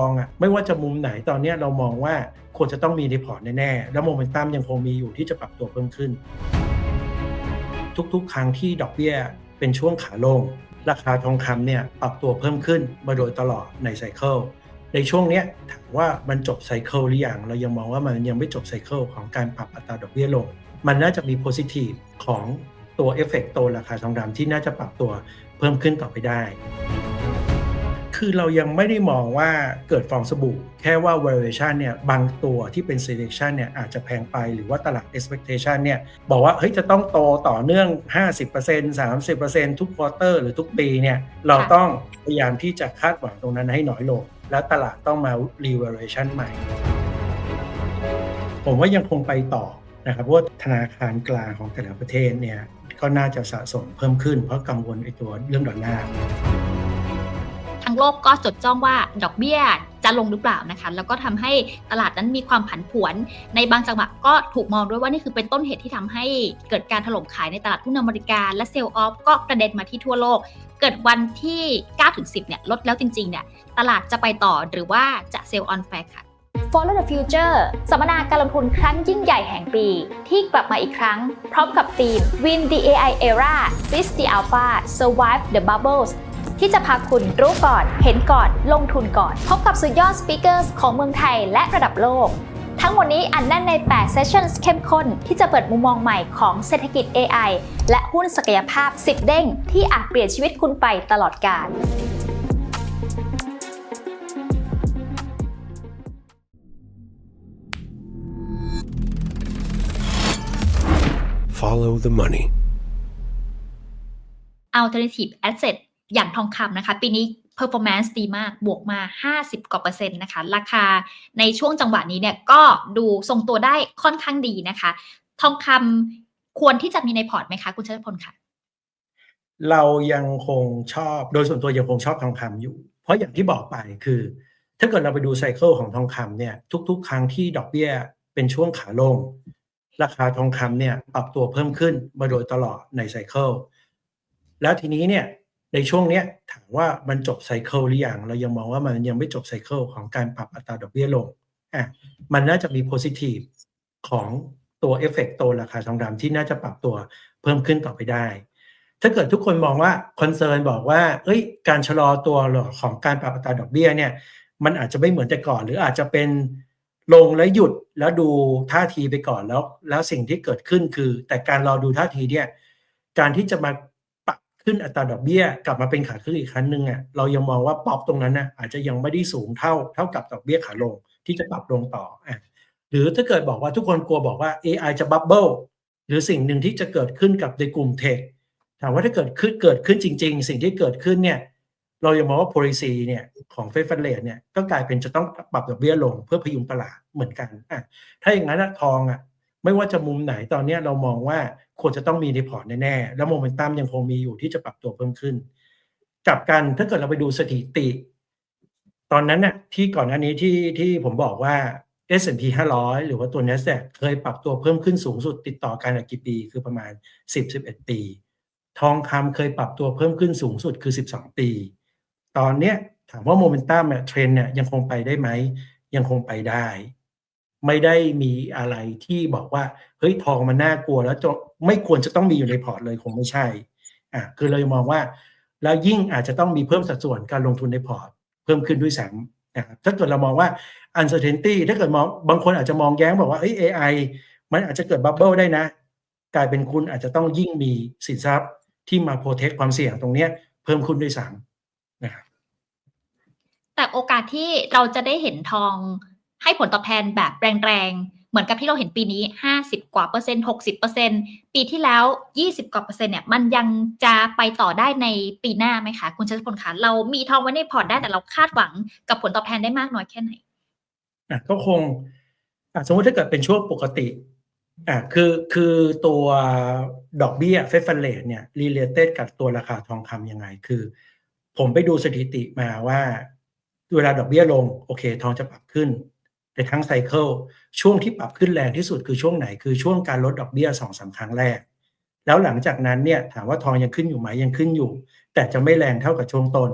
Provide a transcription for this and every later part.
องอะไม่ว่าจะมุมไหนตอนนี้เรามองว่าควรจะต้องมีในพอร์ตแน่ๆ แล้วโมเมนตัมยังคงมีอยู่ที่จะปรับตัวเพิ่มขึ้น ทุกๆ ครั้งที่ดอกเบี้ยเป็นช่วงขาลง ราคาทองคำเนี่ยปรับตัวเพิ่มขึ้นมาโดยตลอดในไซเคิลในช่วงเนี้ยถามว่ามันจบไซเคิลหรือยังเรายังมองว่ามันยังไม่จบไซเคิลของการปรับอัตราดอกเบี้ยลง มันน่าจะมีโพซิทีฟของตัวเอฟเฟกตัวราคาทองคำที่น่าจะปรับตัวเพิ่มขึ้นต่อไปได้ คือเรายังไม่ได้มองว่าเกิดฟองสบู่ แค่ว่า valuation เนี่ยบางตัวที่เป็น selection เนี่ยอาจจะแพงไปหรือว่าตลาด expectation เนี่ยบอกว่าเฮ้ยจะต้องโตต่อเนื่อง 50% 30%ทุกควอเตอร์หรือทุกปีเนี่ยเราต้องพยายามที่จะคาดหวังตรงนั้นให้น้อยลง แล้วตลาดต้องมา revaluation ใหม่ ผมว่ายังคงไปต่อนะครับเพราะว่าธนาคารกลางของแต่ละประเทศเนี่ยก็น่าจะสะสมเพิ่มขึ้นเพราะกังวลไอ้ตัวเรื่องดอลลาร์ งโลกก็จดจ้องว่าดอกเบี้ยจะลงหรือเปล่านะคะ แล้วก็ทำให้ตลาดนั้นมีความผันผวน ในบางจังหวะก็ถูกมองด้วยว่านี่คือเป็นต้นเหตุที่ทำให้เกิดการถล่มขายในตลาดหุ้นอเมริกา และเซลล์ออฟก็กระเด็นมาที่ทั่วโลก เกิดวันที่9-10เนี่ยลดแล้วจริงๆเนี่ยตลาดจะไปต่อหรือว่าจะเซลล์ออนแฟกค่ะ Follow the Future สัมมนาการลงทุนครั้งยิ่งใหญ่แห่งปี ที่กลับมาอีกครั้ง พร้อมกับธีม Win the AI Era Seize the Alpha Survive the Bubbles ที่จะพาคุณรู้ก่อน เห็นก่อน ลงทุนก่อน พบกับสุดยอดสปีกเกอร์ของเมืองไทยและระดับโลก ทั้งหมดนี้อันแน่นใน 8 เซสชั่นเข้มข้น ที่จะเปิดมุมมองใหม่ของเศรษฐกิจ AI และหุ้นศักยภาพ 10 เด้ง ที่อาจเปลี่ยนชีวิตคุณไปตลอดกาล Follow the money. Alternative Asset อย่างทองคำนะคะ ปีนี้ performance ดีมากบวกมา 50 กว่าเปอร์เซ็นต์นะคะ ราคาในช่วงจังหวะนี้เนี่ยก็ดูทรงตัวได้ค่อนข้างดีนะคะ ทองคำควรที่จะมีในพอร์ตไหมคะ คุณชัชพลค่ะ เรายังคงชอบโดยส่วนตัวยังคงชอบทองคำอยู่ เพราะอย่างที่บอกไปคือ ถ้าเกิดเราไปดูไซเคิลของทองคำเนี่ยทุก ๆ ครั้งที่ดอกเบี้ยเป็นช่วงขาลง ราคาทองคำเนี่ยปรับตัวเพิ่มขึ้นมาโดยตลอดในไซเคิลแล้วทีนี้เนี่ย ในช่วงเนี้ยถามว่ามันจบไซเคิลหรือยังเรายังมองว่ามันยังไม่จบไซเคิลของการปรับอัตราดอกเบี้ยลงอะมันน่าจะมีโพซิทีฟของตัวเอฟเฟกตัวราคาทองคำที่น่าจะปรับตัวเพิ่มขึ้นต่อไปได้ ถ้าเกิดทุกคนมองว่าคอนเซิร์นบอกว่า เอ้ย การชะลอตัวของการปรับอัตราดอกเบี้ยเนี่ย มันอาจจะไม่เหมือนแต่ก่อน หรืออาจจะเป็นลงแล้วหยุดแล้วดูท่าทีไปก่อนแล้ว แล้วสิ่งที่เกิดขึ้นคือ แต่การรอดูท่าทีเนี่ย การที่จะมา ขึ้นอัตราดอกเบี้ย กลับมาเป็นขาขึ้นอีกครั้งหนึ่งอะเรายังมองว่าป๊อปตรงนั้นน่ะอาจจะยังไม่ได้สูงเท่าเท่ากับดอกเบี้ยขาลงที่จะปรับลงต่ออะหรือถ้าเกิดบอกว่าทุกคนกลัวบอกว่า AI จะบับเบิลหรือสิ่งหนึ่งที่จะเกิดขึ้นกับในกลุ่มเทคถามว่าถ้าเกิดขึ้นเกิดขึ้นจริง ๆ สิ่งที่เกิดขึ้นเนี่ยเรายังมองว่า policy เนี่ยของเฟดฟันเลทเนี่ยก็กลายเป็นจะต้องปรับดอกเบี้ยลงเพื่อพยุงตลาดเหมือนกันอะถ้าอย่างนั้นทองอะ ไม่ว่าจะมุมไหนตอนนี้เรามองว่าควรจะต้องมีในพอร์ตแน่ๆ แล้วโมเมนตัมยังคงมีอยู่ที่จะปรับตัวเพิ่มขึ้นกลับกันถ้าเกิดเราไปดูสถิติ ตอนนั้นน่ะที่ก่อนหน้านี้ที่ที่ผมบอกว่า S&P 500 หรือว่าตัว NASDAQ เคยปรับตัวเพิ่มขึ้นสูงสุดติดต่อกันกี่ปี คือประมาณ 10-11 ปี ทองคำเคยปรับตัวเพิ่มขึ้นสูงสุดคือ 12 ปี ตอนเนี้ยถามว่าโมเมนตัมเนี่ยเทรนเนี่ยยังคงไปได้ไหม ยังคงไปได้ ไม่ได้มีอะไรที่บอกว่าเฮ้ยทองมันน่ากลัว แล้วจะไม่ควรจะต้องมีอยู่ในพอร์ตเลยคงไม่ใช่อะคือเรามองว่า แล้วยิ่งอาจจะต้องมีเพิ่มสัดส่วนการลงทุนในพอร์ต เพิ่มขึ้นด้วยซ้ำนะครับถ้าเกิดเรามองว่า uncertainty ถ้าเกิดมองบางคนอาจจะมองแย้งบอกว่าเอ้ย AI มันอาจจะเกิดบับเบิลได้นะ กลายเป็นคุณอาจจะต้องยิ่งมีสินทรัพย์ที่มาโปรเทคความเสี่ยงตรงเนี้ยเพิ่มขึ้นด้วยซ้ำนะครับแต่โอกาสที่เราจะได้เห็นทอง ให้ผลตอบแทนแบบแรงๆ เหมือนกับที่เราเห็นปีนี้ 50 กว่าเปอร์เซ็นต์60เปอร์เซ็นต์ปีที่แล้ว 20 กว่าเปอร์เซ็นต์เนี่ยมันยังจะไปต่อได้ในปีหน้าไหมคะ คุณชัชพลคะเรามีทองไว้ในพอร์ตได้แต่เราคาดหวังกับผลตอบแทนได้มากน้อยแค่ไหนอะก็คงอะสมมติถ้าเกิดเป็นช่วงปกติอะคือคือตัวดอกเบี้ยเฟดฟันเลเนี่ยรีเลเตดกับตัวราคาทองคำยังไง คือ ผมไปดูสถิติมาว่า เวลาดอกเบี้ยลง โอเค ทองจะปรับขึ้น ในทั้งไซเคิลช่วงที่ปรับขึ้นแรงที่สุดคือช่วงไหนคือช่วงการลดดอกเบี้ยสองสาครั้งแรก แล้วหลังจากนั้นเนี่ยถามว่าทองยังขึ้นอยู่ไหมยังขึ้นอยู่ แต่จะไม่แรงเท่ากับช่วงต้น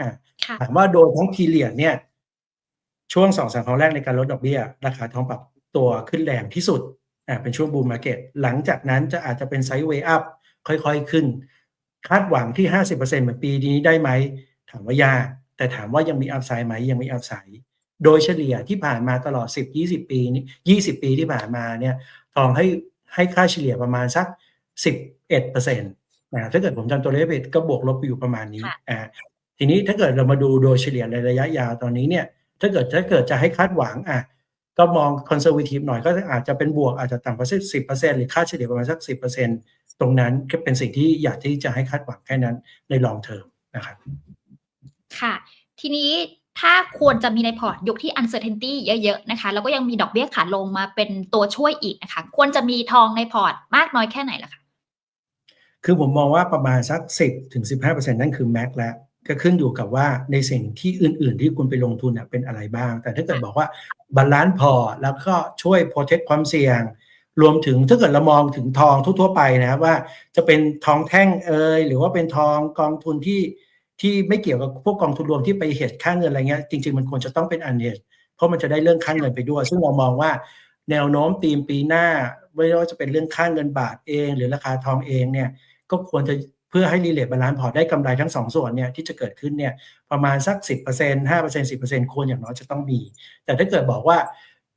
อะค่ะถามว่าโดยทั้งพีเรียดเนี่ย ช่วงสองสามครั้งแรกในการลดดอกเบี้ยราคาทองปรับตัวขึ้นแรงที่สุดอ่าเป็นช่วงบูมมาร์เก็ตหลังจากนั้นจะอาจจะเป็นไซด์เวย์อัพค่อยๆขึ้น คาดหวังที่50%เหมือนปีนี้ได้ไหมถามว่ายากแต่ถามว่ายังมีอัพไซด์ไหมยังมีอัพไซด์ โดยเฉลี่ยที่ผ่านมาตลอด 10 20 ปีนี้20 ปีที่ผ่านมาเนี่ยทองให้ให้ค่าเฉลี่ยประมาณสัก 11%นะถ้าเกิดผมจำตัวเลขผิดก็บวกลบอยู่ประมาณนี้ค่ะอ่าทีนี้ถ้าเกิดเรามาดูโดยเฉลี่ยในระยะยาวตอนนี้เนี่ย ถ้าเกิดถ้าเกิดจะให้คาดหวังอะก็มองคอนเซอร์วทีฟหน่อยก็อาจจะเป็นบวกอาจจะต่ำกว่าสิบเปอร์เซ็นต์หรือค่าเฉลี่ยประมาณสักสิบเปอร์เซ็นต์ตรงนั้นก็เป็นสิ่งที่อยากที่จะให้คาดหวังแค่นั้นในลองเทอมนะครับ ค่ะ ทีนี้ ถ้าควรจะมีในพอร์ตยุคที่ uncertainty เยอะ ๆ นะคะ แล้วก็ยังมีดอกเบี้ยขาลงมาเป็นตัวช่วยอีกนะคะ ควรจะมีทองในพอร์ตมากน้อยแค่ไหนล่ะคะ คือผมมองว่าประมาณสัก 10ถึง15%นั่นคือแม็กแล้วก็ขึ้นอยู่กับว่าในสิ่งที่อื่น ๆ ที่คุณไปลงทุนเป็นอะไรบ้าง แต่ถ้าเกิดบอกว่าบาลานซ์พอแล้วก็ช่วย protect ความเสี่ยง รวมถึงถ้าเกิดเรามองถึงทองทั่ว ๆ ไปนะครับว่าจะเป็นทองแท่งเอยหรือว่าเป็นทองกองทุนที่ ที่ไม่เกี่ยวกับพวกกองทุนรวมที่ไปเหตุค่าเงินอะไรเงี้ยจริง ๆ มันควรจะต้องเป็นอันเหตุเพราะมันจะได้เรื่องค่าเงินไปด้วย ซึ่งเรามองว่าแนวโน้มตีมปีหน้า ไม่ว่าจะเป็นเรื่องค่าเงินบาทเอง หรือราคาทองเองเนี่ยก็ควรจะเพื่อให้รีเลทบาลานซ์พอร์ตได้กำไรทั้งสองส่วนเนี่ยที่จะเกิดขึ้นเนี่ยประมาณสัก 10% 5% 10%ควรอย่างน้อยจะต้องมี แต่ถ้าเกิดบอกว่า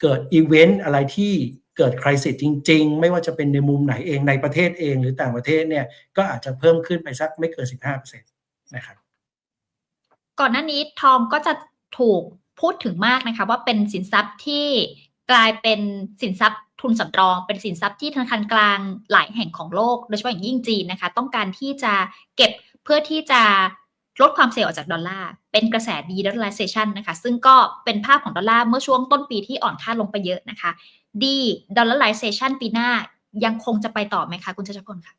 เกิดอีเวนต์อะไรที่เกิดคริสิสจริง ๆ ไม่ว่าจะเป็นในมุมไหนเองในประเทศเองหรือต่างประเทศเนี่ยก็อาจจะเพิ่มขึ้นไปสักไม่เกิน 15%นะครับ ก่อนหน้านี้ทองก็จะถูกพูดถึงมากนะคะ ว่าเป็นสินทรัพย์ที่กลายเป็นสินทรัพย์ทุนสำรอง เป็นสินทรัพย์ที่ธนาคารกลางหลายแห่งของโลก โดยเฉพาะอย่างยิ่งจีนนะคะ ต้องการที่จะเก็บเพื่อที่จะลดความเสี่ยงออกจากดอลลาร์เป็นกระแส de-dollarization นะคะ ซึ่งก็เป็นภาพของดอลลาร์เมื่อช่วงต้นปีที่อ่อนค่าลงไปเยอะนะคะ de-dollarization ปีหน้ายังคงจะไปต่อไหมคะ คุณชัชพลคะ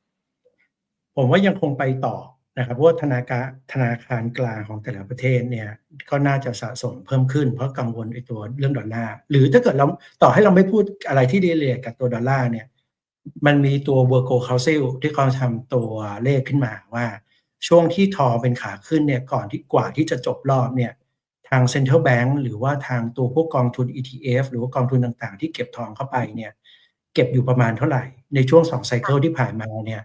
ผมว่ายังคงไปต่อ นะครับเพราะว่าธนาคารธนาคารกลางของแต่ละประเทศเนี่ยก็น่าจะสะสมเพิ่มขึ้น เพราะกังวลไอ้ตัวเรื่องดอลลาร์หรือถ้าเกิดเราต่อให้เราไม่พูดอะไรที่ดีเลยกับตัวดอลลาร์เนี่ยมันมีตัว Work Council ที่เขาทำตัวเลขขึ้นมาว่า ช่วงที่ทองเป็นขาขึ้นเนี่ยก่อนที่กว่าที่จะจบรอบเนี่ยทาง Central Bank หรือว่าทางตัวพวกกองทุน ETF หรือว่ากองทุนต่างๆ ที่เก็บทองเข้าไปเนี่ยเก็บอยู่ประมาณเท่าไหร่ ในช่วงสองไซเคิลที่ผ่านมาเนี่ย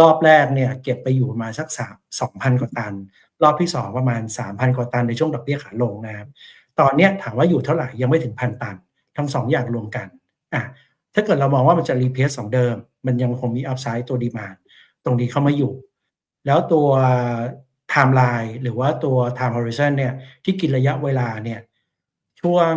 รอบแรกเนี่ยเก็บไปอยู่ประมาณสักสามสองพันกว่าตัน รอบที่สองประมาณสามพันกว่าตันในช่วงดอกเบี้ยขาลงนะครับตอนเนี้ยถามว่าอยู่เท่าไหร่ยังไม่ถึงพันตัน ทั้งสองอย่างรวมกันอะถ้าเกิดเรามองว่ามันจะรีเพสสองเดิม มันยังคงมีอัพไซด์ตัวดีมาตรงนี้เข้ามาอยู่ แล้วตัวไทม์ไลน์หรือว่าตัว time horizon เนี่ยที่กินระยะเวลาเนี่ยช่วง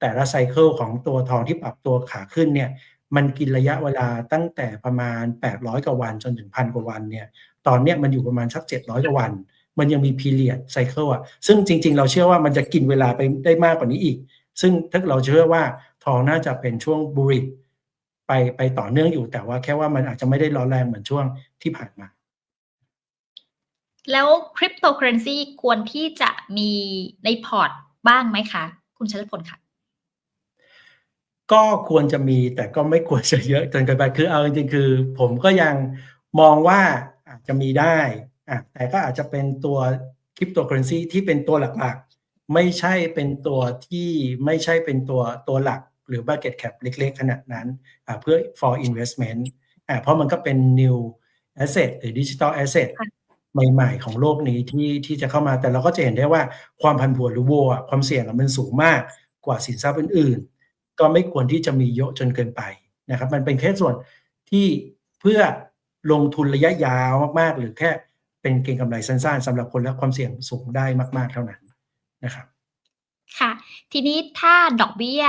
แต่ละไซเคิลของตัวทองที่ปรับตัวขาขึ้นเนี่ย มันกินระยะเวลาตั้งแต่ประมาณ 800 กว่าวันจนถึงพันกว่าวันเนี่ย ตอนเนี้ยมันอยู่ประมาณสัก 700 กว่าวัน มันยังมีพีเรียดไซเคิลอะ ซึ่งจริง ๆ เราเชื่อว่ามันจะกินเวลาไปได้มากกว่านี้อีก ซึ่งถ้าเราเชื่อว่าทองน่าจะเป็นช่วงบูริไปไปต่อเนื่องอยู่แต่ว่าแค่ว่ามันอาจจะไม่ได้ร้อนแรงเหมือนช่วงที่ผ่านมา แล้วคริปโตเคอเรนซีควรที่จะมีในพอร์ตบ้างไหมคะ คุณชัชพลค่ะ ก็ควรจะมีแต่ก็ไม่ควรจะเยอะจนเกินไปคือเอาจริงๆคือ ผมก็ยังมองว่าอาจจะมีได้อะแต่ก็อาจจะเป็นตัวคริปโตเคอเรนซีที่เป็นตัวหลักๆ ไม่ใช่เป็นตัวที่ไม่ใช่เป็นตัวตัวหลักหรือ market cap เล็กๆ ขนาดนั้นอะเพื่อ for investment อะเพราะมันก็เป็น new asset หรือ digital asset ค่ะใหม่ๆ ของโลกนี้ที่ที่จะเข้ามาแต่เราก็จะเห็นได้ว่าความผันผวนหรือโวอะความเสี่ยงอะมันสูงมากกว่าสินทรัพย์อื่นๆ ก็ไม่ควรที่จะมีเยอะจนเกินไปนะครับ มันเป็นแค่ส่วนที่เพื่อลงทุนระยะยาวมากๆ หรือแค่เป็นเก็งกำไรสั้นๆสำหรับคนและความเสี่ยงสูงได้มากๆเท่านั้นนะครับค่ะ ทีนี้ถ้าดอกเบี้ย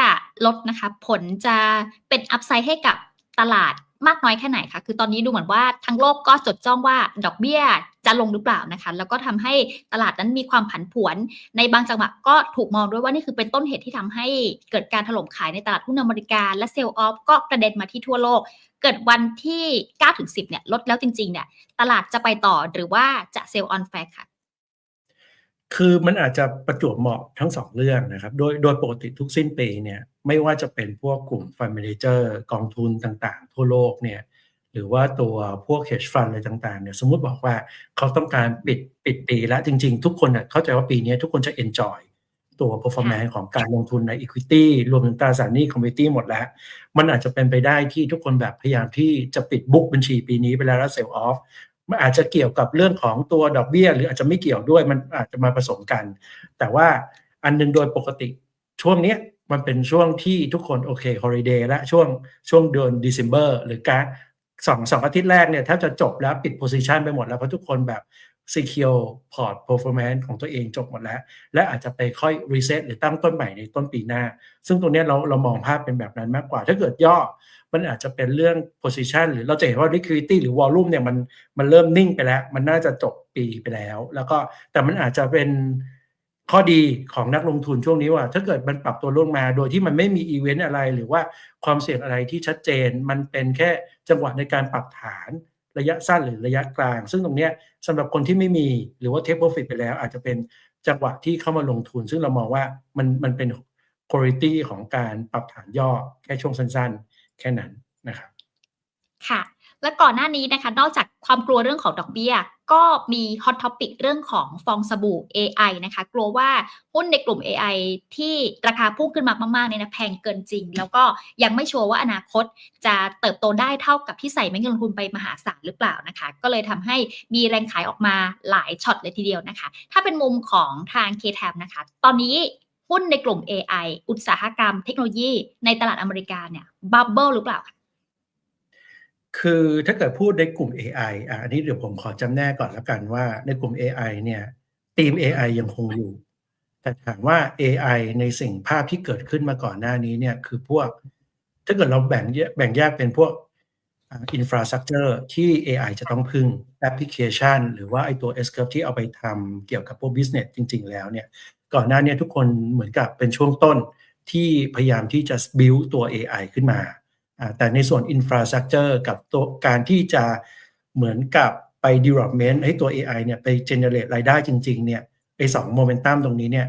ลดนะคะ ผลจะเป็นอัพไซด์ให้กับตลาด มากน้อยแค่ไหนคะคือตอนนี้ดูเหมือนว่าทั้งโลกก็จดจ้องว่าดอกเบี้ยจะลงหรือเปล่านะคะ แล้วก็ทำให้ตลาดนั้นมีความผันผวน ในบางจังหวะก็ถูกมองด้วยว่านี่คือเป็นต้นเหตุที่ทำให้เกิดการถล่มขายในตลาดหุ้นอเมริกา และเซลล์ออฟก็กระเด็นมาที่ทั่วโลก เกิดวันที่9ถึง10เนี่ยลดแล้วจริงๆเนี่ยตลาดจะไปต่อหรือว่าจะเซลล์ออนแฟกค่ะคือมันอาจจะประจวบเหมาะทั้งสองเรื่องนะครับ โดยโดยปกติทุกสิ้นปีเนี่ย ไม่ว่าจะเป็นพวกกลุ่มฟัน d ม a เจอร์กองทุนต่างๆ ทั่วโลกเนี่ยหรือว่าตัวพวก hedge fund อะไรต่างๆเนี่ยสมมุติบอกว่าเขาต้องการปิดปิดปีแล้วจริงๆ ทุกคนเน่ยเข้าใจว่าปีนี้ทุกคนจะ enjoy ตัว performance ของการลงทุนใน equity รวมถึงตราสารหนี้ commodity หมดแล้ว มันอาจจะเป็นไปได้ที่ทุกคนแบบพยายามที่จะปิดบุ๊กบัญชีปีนี้ไปแล้วแล้ว sell off มันอาจจะเกี่ยวกับเรื่องของตัวดอกเบี้ย หรืออาจจะไม่เกี่ยวด้วยมันอาจจะมาผสมกัน แต่ว่าอันหนึงโดยปกติช่วงเนี้ย มันเป็นช่วงที่ทุกคนโอเค holiday และช่วงช่วงเดือน December หรือการสองสองอาทิตย์แรกเนี่ยถ้าจะจบแล้วปิด position ไปหมดแล้วเพราะทุกคนแบบ secure port performance ของตัวเองจบหมดแล้ว และอาจจะไปค่อย reset หรือตั้งต้นใหม่ในต้นปีหน้า ซึ่งตรงนี้เราเรามองภาพเป็นแบบนั้นมากกว่า ถ้าเกิดย่อมันอาจจะเป็นเรื่อง position หรือเราจะเห็นว่า liquidity หรือ volume เนี่ยมันมันเริ่มนิ่งไปแล้ว มันน่าจะจบปีไปแล้ว แล้วก็แต่มันอาจจะเป็น ข้อดีของนักลงทุนช่วงนี้ว่า ถ้าเกิดมันปรับตัวลงมา โดยที่มันไม่มีอีเวนต์อะไร หรือว่าความเสี่ยงอะไรที่ชัดเจน มันเป็นแค่จังหวะในการปรับฐานระยะสั้นหรือระยะกลาง ซึ่งตรงนี้ยสำหรับคนที่ไม่มีหรือว่า take profit ไปแล้ว อาจจะเป็นจังหวะที่เข้ามาลงทุน ซึ่งเรามองว่ามันมันเป็น quality ของการปรับฐานย่อแค่ช่วงสั้น ๆ แค่นั้นนะครับ ค่ะ และก่อนหน้านี้นะคะ นอกจากความกลัวเรื่องของดอกเบี้ย ก็มีฮอตท็อปิกเรื่องของฟองสบู่ AI นะคะ กลัวว่าหุ้นในกลุ่ม AI ที่ราคาพุ่งขึ้นมามากๆเนี่ยนะแพงเกินจริง แล้วก็ยังไม่ชัวร์ว่าอนาคตจะเติบโตได้เท่ากับที่ใส่เม็ดเงินลงทุนไปมหาศาลหรือเปล่านะคะ ก็เลยทำให้มีแรงขายออกมาหลายช็อตเลยทีเดียวนะคะ ถ้าเป็นมุมของทาง KTAB นะคะ ตอนนี้หุ้นในกลุ่ม AI อุตสาหกรรมเทคโนโลยีในตลาดอเมริกาเนี่ยบับเบิลหรือเปล่าคะ คือถ้าเกิดพูดในกลุ่ม AI อะอันนี้เดี๋ยวผมขอจำแนกก่อนแล้วกันว่าในกลุ่ม AI เนี่ยทีม AI ยังคงอยู่ แต่ถามว่า AI ในสิ่งภาพที่เกิดขึ้นมาก่อนหน้านี้เนี่ยคือพวก ถ้าเกิดเราแบ่งแยกแบ่งแยกเป็นพวกอินฟราสตรักเจอร์ที่ AI จะต้องพึ่งแอปพลิเคชัน หรือว่าไอตัว S curve ที่เอาไปทำเกี่ยวกับพวก business จริง ๆ แล้วเนี่ยก่อนหน้านี้ทุกคนเหมือนกับเป็นช่วงต้นที่พยายามที่จะ build ตัว AI ขึ้นมาอ่า แต่ในส่วน infrastructure กับตัวการที่จะเหมือนกับไป development ให้ตัว AI เนี่ยไป generate รายได้จริง ๆ เนี่ยไอ้สองโมเมนตัมตรงนี้เนี่ย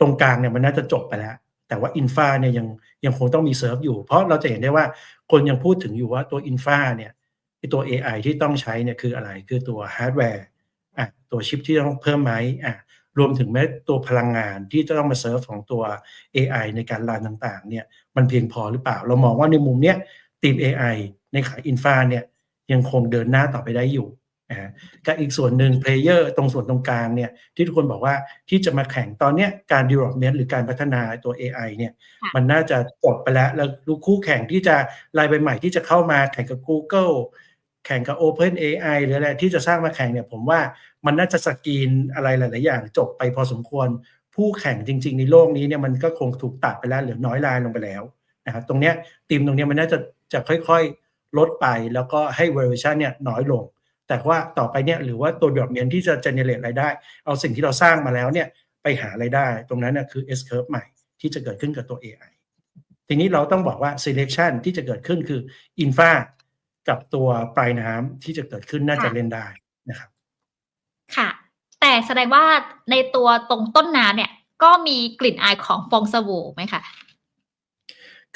ตรงกลางเนี่ยมันน่าจะจบไปแล้ว แต่ว่าอินฟาเนี่ยยังยังคงต้องมีเซิร์ฟอยู่ เพราะเราจะเห็นได้ว่าคนยังพูดถึงอยู่ว่าตัวอินฟาเนี่ยไอตัว AI ที่ต้องใช้เนี่ยคืออะไรคือตัวฮาร์ดแวร์อะตัวชิปที่ต้องเพิ่มไหมอะ รวมถึงแม้ตัวพลังงานที่จะต้องมาเซิร์ฟของตัว AI ในการรันต่างๆเนี่ยมันเพียงพอหรือเปล่า เรามองว่าในมุมเนี้ยทีม AI ในขายอินฟาเนี่ยยังคงเดินหน้าต่อไปได้อยู่นะฮะกับอีกส่วนหนึ่งเพลเยอร์ตรงส่วนตรงกลางเนี่ยที่ทุกคนบอกว่าที่จะมาแข่งตอนเนี้ยการ development หรือการพัฒนาตัว AI เนี่ยค่ะมันน่าจะจบไปแล้ว แล้วคู่แข่งที่จะรายใหม่ๆที่จะเข้ามาแข่งกับ Google แข่งกับ Open AI หรืออะไรที่จะสร้างมาแข่งเนี่ยผมว่ามันน่าจะสกรีนอะไรหลาย ๆ อย่างจบไปพอสมควร ผู้แข่งจริง ๆ ในโลกนี้เนี่ยมันก็คงถูกตัดไปแล้วหลือน้อยรายลงไปแล้วนะครับตรงเนี้ยทีมตรงเนี้ยมันน่าจะจะค่อย ๆ ลดไปแล้วก็ให้ valuation เนี่ยน้อยลง แต่ว่าต่อไปเนี่ยหรือว่าตัวดอกเบี้ยที่จะ generate รายได้ เอาสิ่งที่เราสร้างมาแล้วเนี่ยไปหารายได้ ตรงนั้นน่ะคือ S curve ใหม่ที่จะเกิดขึ้นกับตัว AI ทีนี้เราต้องบอกว่า selection ที่จะเกิดขึ้นคือ infra กับตัวปลายน้ำที่จะเกิดขึ้นน่าจะค่ะเล่นได้นะครับ ค่ะ แต่แสดงว่าในตัวตรงต้นน้ำเนี่ย ก็มีกลิ่นอายของฟองสบู่ไหมคะ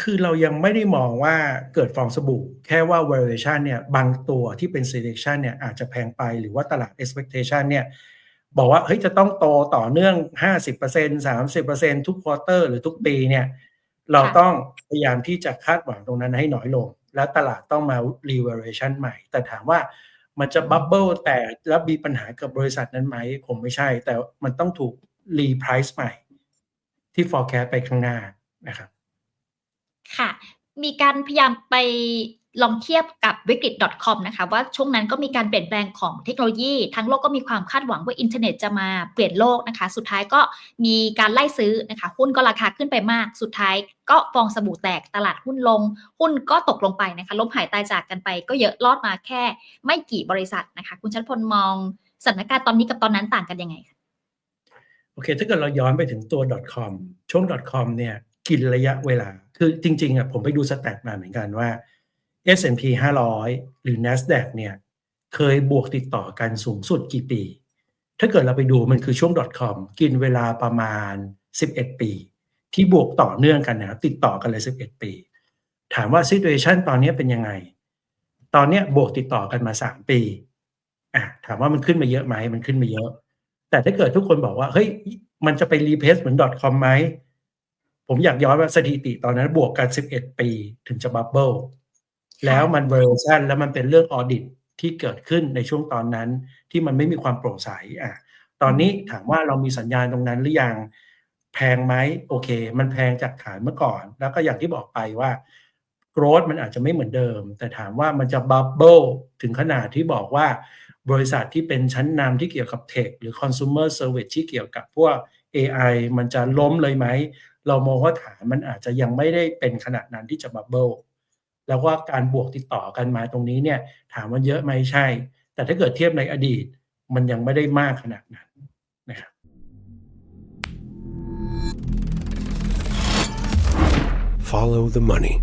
คือเรายังไม่ได้มองว่าเกิดฟองสบู่ แค่ว่า valuation เนี่ยบางตัวที่เป็น selection เนี่ยอาจจะแพงไปหรือว่าตลาด expectation เนี่ยบอกว่าเฮ้ยจะต้องโตต่อเนื่อง 50% 30%ทุกควอเตอร์หรือทุกปีเนี่ย เราค่ะต้องพยายามที่จะคาดหวังตรงนั้นให้น้อยลง แล้วตลาดต้องมา revaluation ใหม่ แต่ถามว่ามันจะบับเบิลแต่แล้วมีปัญหากับบริษัทนั้นไหมคงไม่ใช่ แต่มันต้องถูก reprice ใหม่ ที่ forecast ไปข้างหน้านะครับ ค่ะ มีการพยายามไป ลองเทียบกับวิกฤต .com นะคะว่าช่วงนั้นก็มีการเปลี่ยนแปลงของเทคโนโลยี ทั้งโลกก็มีความคาดหวังว่าอินเทอร์เน็ตจะมาเปลี่ยนโลกนะคะ สุดท้ายก็มีการไล่ซื้อนะคะ หุ้นก็ราคาขึ้นไปมาก สุดท้ายก็ฟองสบู่แตกตลาดหุ้นลง หุ้นก็ตกลงไปนะคะล้มหายตายจากกันไป ก็เยอะรอดมาแค่ ไม่กี่บริษัทนะคะ คุณชัดพลมองสถานการณ์ตอนนี้กับตอนนั้นต่างกันยังไงคะโอเค ถ้าเกิดเราย้อนไปถึงตัว .com ช่วง .com เนี่ยกินระยะเวลาคือจริงๆอะผมไปดูสแตทมาเหมือนกันว่า S&P 500 หรือ NASDAQ เนี่ยเคยบวกติดต่อกันสูงสุดกี่ปี ถ้าเกิดเราไปดูมันคือช่วง .com กินเวลาประมาณ 11 ปี ที่บวกต่อเนื่องกันนะครับติดต่อกันเลย 11 ปี ถามว่า situation ตอนนี้เป็นยังไง ตอนเนี้ยบวกติดต่อกันมา 3 ปีอะถามว่ามันขึ้นมาเยอะไหมมันขึ้นมาเยอะ แต่ถ้าเกิดทุกคนบอกว่าเฮ้ยมันจะไปรีเพสเหมือน .com ไหมผมอยากย้อนว่าสถิติตอนนั้นบวกกัน 11 ปีถึงจะบับเบิล แล้วมันเวอร์ชันแล้วมันเป็นเรื่องออดิตที่เกิดขึ้นในช่วงตอนนั้นที่มันไม่มีความโปร่งใสอะตอนนี้ถามว่าเรามีสัญญาณตรงนั้นหรือยังแพงไหมโอเค มันแพงจากฐานเมื่อก่อน แล้วก็อย่างที่บอกไปว่าโกรธมันอาจจะไม่เหมือนเดิม แต่ถามว่ามันจะบับเบิลถึงขนาดที่บอกว่า บริษัทที่เป็นชั้นนำที่เกี่ยวกับเทคหรือ consumer service ที่เกี่ยวกับพวก AI มันจะล้มเลยไหม เรามองว่าฐานมันอาจจะยังไม่ได้เป็นขนาดนั้นที่จะบับเบิล แล้วว่าการบวกติดต่อกันมาตรงนี้เนี่ย ถามว่าเยอะไหมใช่ แต่ถ้าเกิดเทียบในอดีต มันยังไม่ได้มากขนาดนั้นนะครับ Follow the money.